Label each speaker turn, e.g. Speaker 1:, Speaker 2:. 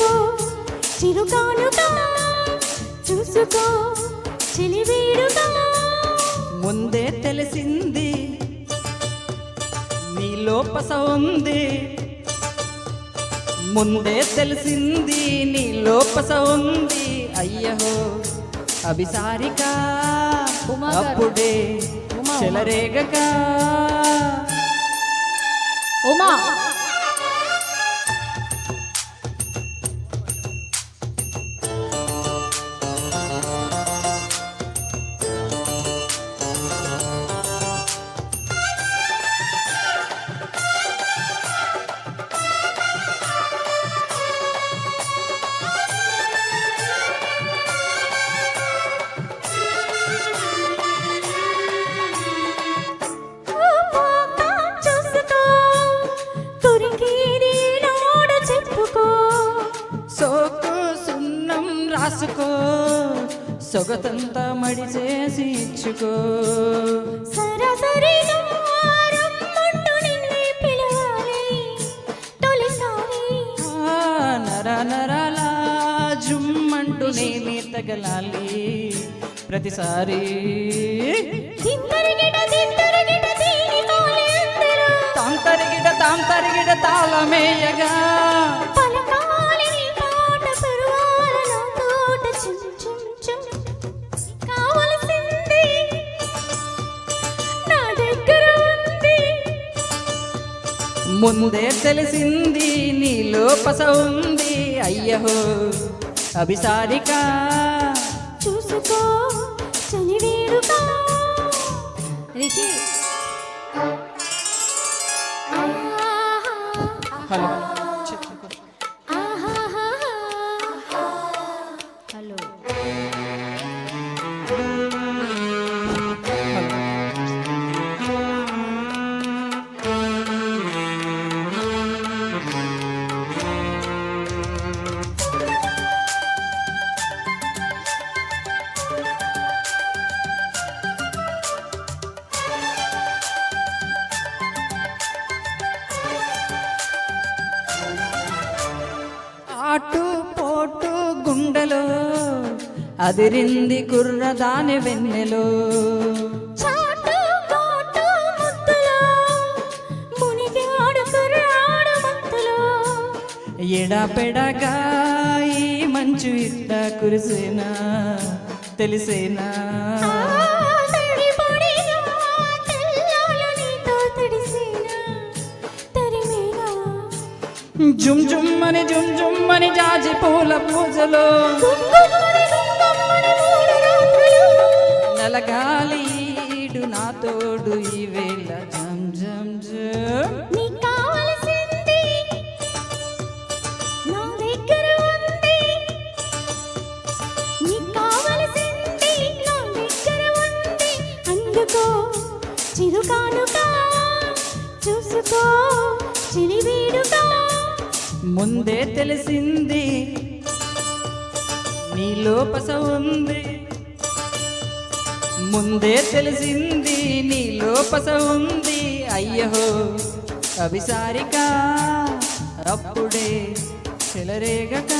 Speaker 1: చూసుకో చిరుకానుగా చూసుకో చిలివీడుగా
Speaker 2: ముందే తెలిసింది నీలో పస ఉంది ముందే తెలిసింది నీలో పస ఉంది అయ్యహో అభిసారిక అప్పుడే చెలరేగక.
Speaker 1: ఉమా.
Speaker 2: సొగతంతా మడి చేసి ఇచ్చుకో నర నరాల జుమ్మంటూ నేనే తగలాలి. ప్రతిసారి. తరిగిడ తాం తరిగిడ తాళమేయగా. ముందే తెలిసింది నీ లోపస ఉంది అయ్యహో అభిసారిక.
Speaker 1: చూసుకో చనివేడుగా రిషి.
Speaker 2: హలో.
Speaker 1: హలో
Speaker 2: అదిరింది కుర్రదాని వెన్నెలో.
Speaker 1: ఆడు కుర్రాడు మత్తులో
Speaker 2: ఎడపెడగా ఈ మంచు ఇట్ట కురిసేనా తెలిసేనా? జుమ్ జుమ్మని జుమ్ జుమ్మని జాజి పూల పూజలో. నలగాలి ఈడు నా తోడు ఈ వేళ జం జం. ముందే తెలిసింది నీ లోపస ఉంది. ముందే తెలిసింది నీలో లోపస ఉంది. అయ్యహో అభిసారిక అప్పుడే చెలరేగక.